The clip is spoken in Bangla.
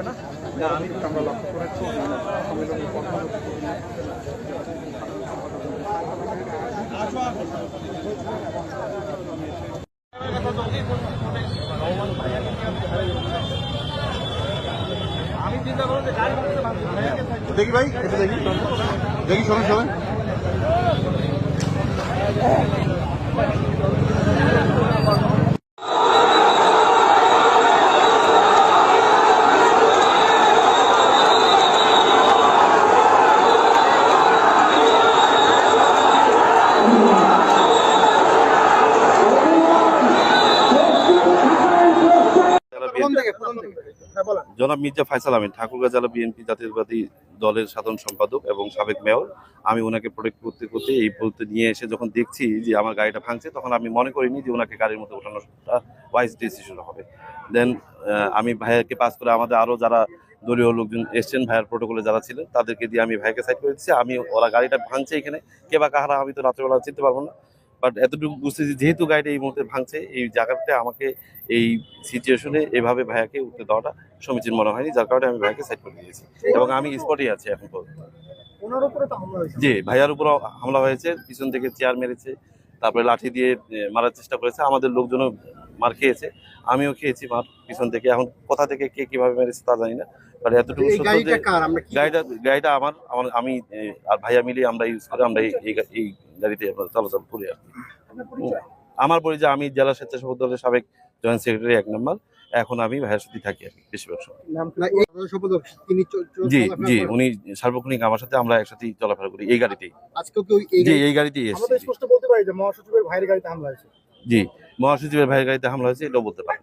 থাকবে না? আমি আমরা লক্ষ্য করেছি দেখি ভাই এটা দেখি। দেখি শোনেন শোনেন। জনাব মির্জা ফাইসাল আমিন ঠাকুরগাঁ জেলা বিএনপি জাতীয়বাদী দলের সাধারণ সম্পাদক এবং সাবেক মেয়র। আমি ওনাকে প্রোটেক্ট করতে করতে এই বলতে নিয়ে এসে যখন দেখছি যে আমার গাড়িটা ভাঙছে তখন আমি মনে করিনি যে ওনাকে গাড়ির মধ্যে ওঠানোটা ওয়াইজ ডিসিশন হবে। দেন আমি ভাইয়াকে পাস করে আমাদের আরও যারা দলীয় লোকজন এসছেন ভাইয়ার প্রোটোকলে যারা ছিলেন তাদেরকে দিয়ে আমি ভাইকে সাইড করে দিচ্ছি। আমি ওরা গাড়িটা ভাঙছে এখানে কে বা কাহারা আমি তো রাত্রেবেলা চিনতে পারব না। বাট এতটুকু বুঝতেছি যেহেতু গাড়িটা এই মুহূর্তে ভাঙছে এই জায়গাতে আমাকে এই সিচুয়েশনে এভাবে ভাইয়াকে উঠতে দেওয়াটা সমীচীন মনে হয়নি যার কারণে আমি ভাইয়াকে সাইড করে দিয়েছি। এবং আমি স্পটেই আছি এখন পর্যন্ত। জি ভাইয়ার উপর হামলা হয়েছে পিছন থেকে চেয়ার মেরেছে তারপরে লাঠি দিয়ে মারার চেষ্টা করেছে। আমাদের লোকজনও মার খেয়েছে। আমিও খেয়েছি মার পিছন থেকে। এখন কোথা থেকে কে কীভাবে মেরেছে তা জানি না। বাট এতটুকু সত্য গাড়িটা যে গাড়িটা গাড়িটা আমার আমার আমি আর ভাইয়া মিলিয়ে আমরা ইউজ করে আমরা এই- গাড়িতে চলাচল করি আর কি। আমার পরিচয় আমি জেলা স্বেচ্ছাসেবক দলের সাবেক জয়েন্ট সেক্রেটারি এক নম্বর। এখন আমি ভাইয়ের সাথে থাকি কি বেশিরভাগ সময়। জি জি উনি সার্বক্ষণিক আমার সাথে আমরা একসাথে চলাফেরা করি এই গাড়িতেই। জি এই গাড়িতেই এসেছি। বলতে পারি যে মহাসচিবের ভাইয়ের গাড়িতে হামলা হয়েছে। জি মহাসচিবের ভাইয়ের গাড়িতে হামলা হয়েছে এটাও বলতে পারি